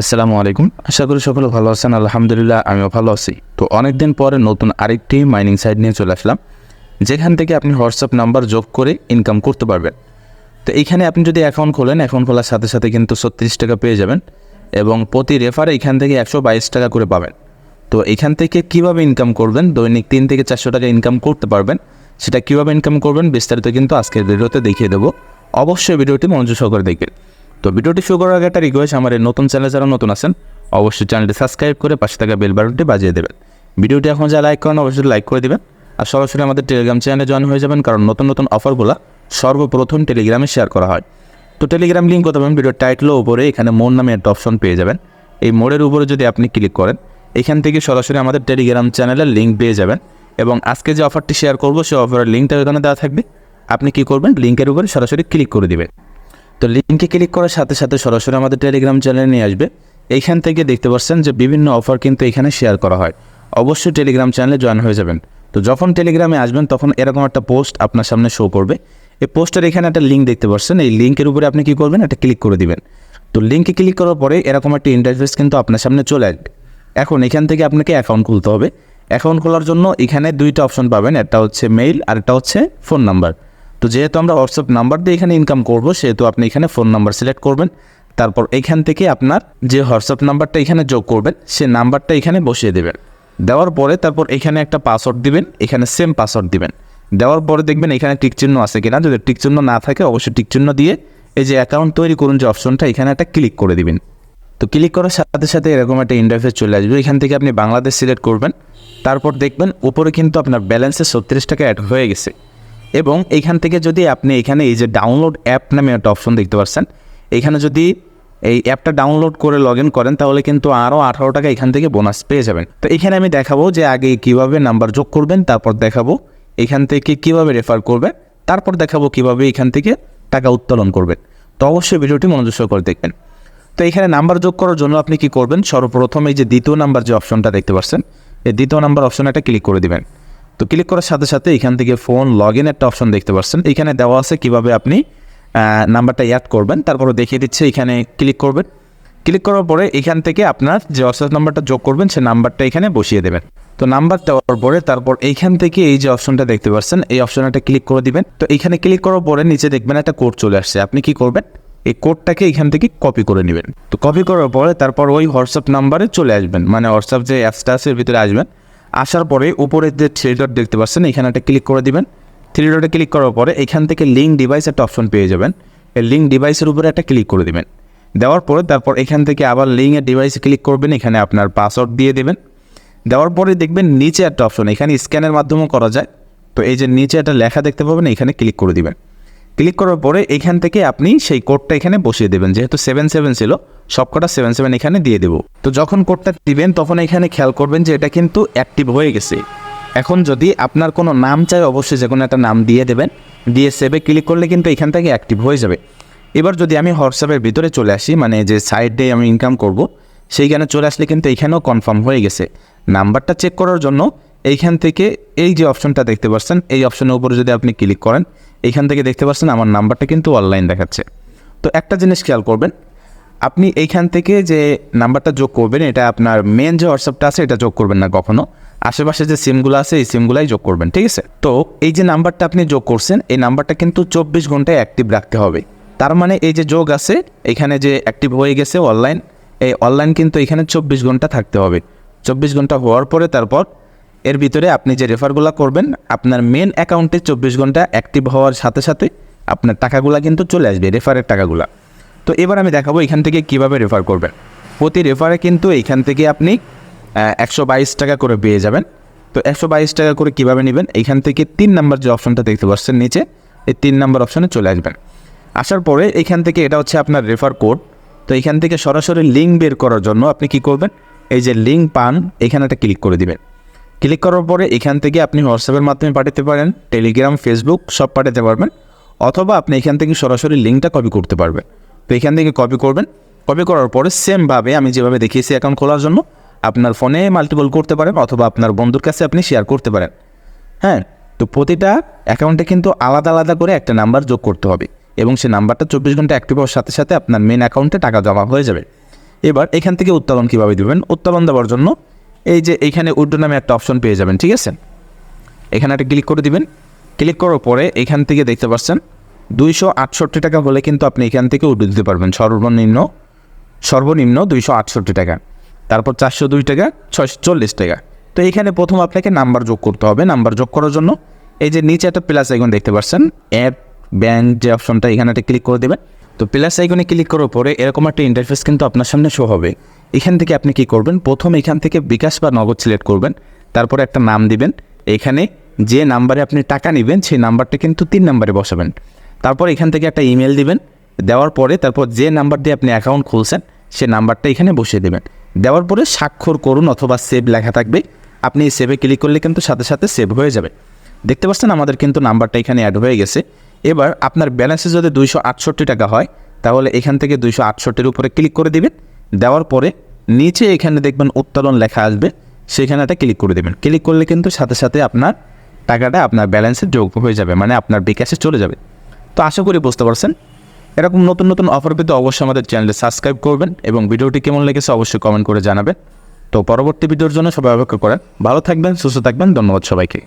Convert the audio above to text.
আসসালামু আলাইকুম। আশা করি সকলে ভালো আছেন, আলহামদুলিল্লাহ, আমিও ভালো আছি। তো অনেকদিন পরে নতুন আরেকটি মাইনিং সাইট নিয়ে চলে আসলাম, যেখান থেকে আপনি হোয়াটসঅ্যাপ নাম্বার যোগ করে ইনকাম করতে পারবেন। তো এইখানে আপনি যদি অ্যাকাউন্ট খোলেন অ্যাকাউন্ট খোলার সাথে সাথে কিন্তু ছত্রিশ টাকা পেয়ে যাবেন এবং প্রতি রেফারে এখান থেকে একশো বাইশ টাকা করে পাবেন। তো এখান থেকে কীভাবে ইনকাম করবেন? দৈনিক তিন থেকে চারশো টাকা ইনকাম করতে পারবেন। সেটা কীভাবে ইনকাম করবেন? বিস্তারিত কিন্তু আজকের ভিডিওতে দেখিয়ে দেবো। অবশ্যই ভিডিওটি মনোযোগ সহকারে দেখবেন। তো ভিডিওটি শুরু করার আগে একটা রিকোয়েস্ট আমার এই নতুন চ্যানেল যারা নতুন আছেন, অবশ্যই চ্যানেলটি সাবস্ক্রাইব করে পাশে থাকা বেল বাটনটি বাজিয়ে দেবেন। ভিডিওটি এখন যা লাইক করেন, অবশ্যই লাইক করে দিবেন। আর সরাসরি আমাদের টেলিগ্রাম চ্যানেলে জয়েন হয়ে যাবেন, কারণ নতুন নতুন অফারগুলো সর্বপ্রথম টেলিগ্রামে শেয়ার করা হয়। তো টেলিগ্রাম লিঙ্ক করতে পারেন ভিডিওর টাইটেলের উপরে, এখানে মোর নামে একটা অপশন পেয়ে যাবেন। এই মোড়ের উপরে যদি আপনি ক্লিক করেন, এখান থেকে সরাসরি আমাদের টেলিগ্রাম চ্যানেলের লিঙ্ক পেয়ে যাবেন। এবং আজকে যে অফারটি শেয়ার করব, সেই অফারের লিঙ্কটা এখানে দেওয়া থাকবে। আপনি কি করবেন লিঙ্কের উপরে সরাসরি ক্লিক করে দিবেন। তো লিঙ্কে ক্লিক করার সাথে সাথে সরাসরি আমাদের টেলিগ্রাম চ্যানেলে নিয়ে আসবে। এইখান থেকে দেখতে পাচ্ছেন যে বিভিন্ন অফার কিন্তু এখানে শেয়ার করা হয়। অবশ্যই টেলিগ্রাম চ্যানেলে জয়েন হয়ে যাবেন। তো যখন টেলিগ্রামে আসবেন, তখন এরকম একটা পোস্ট আপনার সামনে শো করবে এই পোস্টের এখানে একটা লিঙ্ক দেখতে পাচ্ছেন। এই লিঙ্কের উপরে আপনি কী করবেন? একটা ক্লিক করে দিবেন। তো লিঙ্কে ক্লিক করার পরে এরকম একটা ইন্টারফেস কিন্তু আপনার সামনে চলে আসবে। এখন এখান থেকে আপনাকে অ্যাকাউন্ট খুলতে হবে। অ্যাকাউন্ট খোলার জন্য এখানে দুইটা অপশন পাবেন। একটা হচ্ছে মেইল আর একটা হচ্ছে ফোন নাম্বার তো যেহেতু আমরা হোয়াটসঅ্যাপ নাম্বার দিয়ে এখানে ইনকাম করব, সেহেতু আপনি এখানে ফোন নাম্বার সিলেক্ট করবেন। তারপর এখান থেকে আপনার যে হোয়াটসঅ্যাপ নাম্বারটা এখানে যোগ করবেন, সে নাম্বারটা এখানে বসিয়ে দেবেন। দেওয়ার পরে তারপর এখানে একটা পাসওয়ার্ড দিবেন, এখানে সেম পাসওয়ার্ড দিবেন। দেওয়ার পরে দেখবেন এখানে টিক চিহ্ন আছে কিনা। যদি টিক চিহ্ন না থাকে, অবশ্যই টিক চিহ্ন দিয়ে এই যে অ্যাকাউন্ট তৈরি করুন যে অপশনটা এখানে একটা ক্লিক করে দিবেন। তো ক্লিক করার সাথে সাথে এরকম একটা ইন্টারফেস চলে আসবে। এখান থেকে আপনি বাংলাদেশ সিলেক্ট করবেন। তারপর দেখবেন উপরে কিন্তু আপনার ব্যালেন্সে ছত্রিশ টাকা অ্যাড হয়ে গেছে। এবং এইখান থেকে যদি আপনি এখানে এই যে ডাউনলোড অ্যাপ নামে একটা অপশন দেখতে পাচ্ছেন, এখানে যদি এই অ্যাপটা ডাউনলোড করে লগ ইন করেন, তাহলে কিন্তু আরও আঠারো টাকা এখান থেকে বোনাস পেয়ে যাবেন। তো এখানে আমি দেখাবো যে আগে কীভাবে নাম্বার যোগ করবেন, তারপর দেখাবো এখান থেকে কীভাবে রেফার করবেন, তারপর দেখাবো কীভাবে এখান থেকে টাকা উত্তোলন করবেন। তো অবশ্যই ভিডিওটি মনোযোগ করে দেখবেন। তো এখানে নাম্বার যোগ করার জন্য আপনি কি করবেন? সর্বপ্রথম এই যে দ্বিতীয় নাম্বার যে অপশনটা দেখতে পাচ্ছেন, এই দ্বিতীয় নাম্বার অপশনে একটা ক্লিক করে দিবেন। তো ক্লিক করার সাথে সাথে এখান থেকে ফোন লগ ইন একটা অপশন দেখতে পাচ্ছেন এখানে দেওয়া আছে কীভাবে আপনি নাম্বারটা অ্যাড করবেন। তারপরে দেখিয়ে দিচ্ছে এখানে ক্লিক করবেন। ক্লিক করার পরে এখান থেকে আপনার যে হোয়াটসঅ্যাপ নাম্বারটা যোগ করবেন সেই নাম্বারটা এখানে বসিয়ে দেবেন। তো নাম্বার দেওয়ার পরে তারপর এইখান থেকে এই যে অপশনটা দেখতে পাচ্ছেন এই অপশনটা ক্লিক করে দিবেন। তো এখানে ক্লিক করার পরে নিচে দেখবেন একটা কোড চলে আসছে। আপনি কি করবেন? এই কোডটাকে এখান থেকে কপি করে নেবেন। তো কপি করার পরে তারপর ওই হোয়াটসঅ্যাপ নাম্বারে চলে আসবেন। মানে হোয়াটসঅ্যাপ যে অ্যাপসটা আছে, এর ভিতরে আসবেন। আসার পরে উপরে যে থ্রি ডট দেখতে পাচ্ছেন, এখানে একটা ক্লিক করে দিবেন। থ্রি ডটে ক্লিক করার পরে এখান থেকে লিঙ্ক ডিভাইস একটা অপশন পেয়ে যাবেন। এই লিঙ্ক ডিভাইসের উপরে একটা ক্লিক করে দিবেন। দেওয়ার পরে তারপর এখান থেকে আবার লিঙ্কের ডিভাইসে ক্লিক করবেন, এখানে আপনার পাসওয়ার্ড দিয়ে দেবেন। দেওয়ার পরে দেখবেন নিচে একটা অপশন এখানে স্ক্যানের মাধ্যমেও করা যায়। তো এই যে নিচে একটা লেখা দেখতে পাবেন, এখানে ক্লিক করে দিবেন। ক্লিক করার পরে এখান থেকে আপনি সেই কোডটা এখানে বসিয়ে দেবেন। যেহেতু সেভেন সেভেন ছিল, সবকটা সেভেন সেভেন এখানে দিয়ে দেবো। তো যখন কোডটা দিবেন, তখন এখানে খেয়াল করবেন যে এটা কিন্তু অ্যাক্টিভ হয়ে গেছে। এখন যদি আপনার কোনো নাম চাই, অবশ্যই যে কোনো একটা নাম দিয়ে দেবেন। দিয়ে সেভে ক্লিক করলে কিন্তু এখান থেকে অ্যাক্টিভ হয়ে যাবে। এবার যদি আমি হোয়াটসঅ্যাপের ভিতরে চলে আসি মানে যে সাইডে আমি ইনকাম করব, সেইখানে চলে আসলে কিন্তু এইখানেও কনফার্ম হয়ে গেছে। নাম্বারটা চেক করার জন্য এইখান থেকে এই যে অপশনটা দেখতে পাচ্ছেন, এই অপশনের উপরে যদি আপনি ক্লিক করেন এইখান থেকে দেখতে পাচ্ছেন আমার নাম্বারটা কিন্তু অনলাইন দেখাচ্ছে। তো একটা জিনিস খেয়াল করবেন, আপনি এইখান থেকে যে নাম্বারটা যোগ করবেন, এটা আপনার মেন যে হোয়াটসঅ্যাপটা আছে, এটা যোগ করবেন না কখনো। আশেপাশে যে সিমগুলো আছে, এই সিমগুলাই যোগ করবেন, ঠিক আছে? তো এই যে নাম্বারটা আপনি যোগ করছেন, এই নাম্বারটা কিন্তু চব্বিশ ঘন্টায় অ্যাক্টিভ রাখতে হবে। তার মানে এই যে যোগ আছে, এখানে যে অ্যাক্টিভ হয়ে গেছে অনলাইন এই অনলাইন কিন্তু এখানে চব্বিশ ঘণ্টা থাকতে হবে। চব্বিশ ঘণ্টা হওয়ার পরে তারপর এর ভিতরে আপনি যে রেফারগুলো করবেন, আপনার মেন অ্যাকাউন্টে চব্বিশ ঘণ্টা অ্যাক্টিভ হওয়ার সাথে সাথে আপনার টাকাগুলো কিন্তু চলে আসবে রেফারের টাকাগুলো। তো এবার আমি দেখাবো এখান থেকে কীভাবে রেফার করবেন। প্রতি রেফারে কিন্তু এইখান থেকে আপনি একশো বাইশ টাকা করে পেয়ে যাবেন। তো একশো বাইশ টাকা করে কীভাবে নেবেন? এখান থেকে তিন নাম্বার যে অপশনটা দেখতে পাচ্ছেন নিচে, এই তিন নাম্বার অপশনে চলে আসবেন। আসার পরে এখান থেকে এটা হচ্ছে আপনার রেফার কোড তো এখান থেকে সরাসরি লিঙ্ক বের করার জন্য আপনি কি করবেন? এই যে লিঙ্ক পান, এখানে একটা ক্লিক করে দিবেন। ক্লিক করার পরে এখান থেকে আপনি হোয়াটসঅ্যাপের মাধ্যমে পাঠাতে পারেন, টেলিগ্রাম, ফেসবুক, সব পাঠাতে পারবেন, অথবা আপনি এখান থেকে সরাসরি লিঙ্কটা কপি করতে পারবেন। তো এখান থেকে কপি করবেন, কপি করার পরে সেমভাবে আমি যেভাবে দেখিয়েছি অ্যাকাউন্ট খোলার জন্য, আপনার ফোনে মাল্টিপল করতে পারেন, অথবা আপনার বন্ধুর কাছে আপনি শেয়ার করতে পারেন। হ্যাঁ তো প্রতিটা অ্যাকাউন্টে কিন্তু আলাদা আলাদা করে একটা নাম্বার যোগ করতে হবে, এবং সেই নাম্বারটা চব্বিশ ঘণ্টা অ্যাক্টিভ হওয়ার সাথে সাথে আপনার মেন অ্যাকাউন্টে টাকা জমা হয়ে যাবে। এবার এখান থেকে উত্তোলন কীভাবে দেবেন? উত্তোলন দেওয়ার জন্য এই যে এইখানে উড্ডো নামে একটা অপশন পেয়ে যাবেন, ঠিক আছে? এখানে একটা ক্লিক করে দিবেন। ক্লিক করার পরে এখান থেকে দেখতে পাচ্ছেন, দুইশো আটষট্টি টাকা হলে কিন্তু আপনি এখান থেকে উড্ডো দিতে পারবেন। সর্বনিম্ন সর্বনিম্ন দুইশো আটষট্টি টাকা। তারপর চারশো দুই টাকা, ছয়শো চল্লিশ টাকা। তো এখানে প্রথম আপনাকে নাম্বার যোগ করতে হবে। নাম্বার যোগ করার জন্য এই যে নিচে একটা প্লাস আইকন দেখতে পাচ্ছেন অ্যাপ ব্যাঙ্ক যে অপশনটা এখানে একটা ক্লিক করে দেবেন। তো প্লাস আইকনে ক্লিক করার পরে এরকম একটা ইন্টারফেস কিন্তু আপনার সামনে শো হবে। এখান থেকে আপনি কি করবেন? প্রথম এখান থেকে বিকাশ বা নগদ সিলেক্ট করবেন। তারপরে একটা নাম দিবেন। এখানে যে নাম্বারে আপনি টাকা নেবেন, সেই নাম্বারটা কিন্তু তিন নাম্বারে বসাবেন। তারপর এখান থেকে একটা ইমেল দিবেন। দেওয়ার পরে তারপর যে নাম্বার দিয়ে আপনি অ্যাকাউন্ট খুলছেন, সে নাম্বারটা এখানে বসিয়ে দেবেন। দেওয়ার পরে স্বাক্ষর করুন অথবা সেভ লেখা থাকবে। আপনি এই সেভে ক্লিক করলে কিন্তু সাথে সাথে সেভ হয়ে যাবে। দেখতে পাচ্ছেন আমাদের কিন্তু নাম্বারটা এখানে অ্যাড হয়ে গেছে। এবার আপনার ব্যালেন্সে যদি দুইশো আটষট্টি টাকা হয়, তাহলে এখান থেকে দুইশো আটষট্টির উপরে ক্লিক করে দিবেন। দেওয়ার পরে নিচে এখানে দেখবেন উত্তোলন লেখা আসবে সেখানে একটা ক্লিক করে দেবেন। ক্লিক করলে কিন্তু সাথে সাথে আপনার টাকাটা আপনার ব্যালেন্সে যোগ হয়ে যাবে মানে আপনার বিকাশে চলে যাবে। তো আশা করি বুঝতে পারছেন। এরকম নতুন নতুন অফার পেতে অবশ্যই আমাদের চ্যানেলে সাবস্ক্রাইব করবেন এবং ভিডিওটি কেমন লেগেছে অবশ্যই কমেন্ট করে জানাবেন। তো পরবর্তী ভিডিওর জন্য সবাই অপেক্ষা করেন। ভালো থাকবেন, সুস্থ থাকবেন, ধন্যবাদ সবাইকে।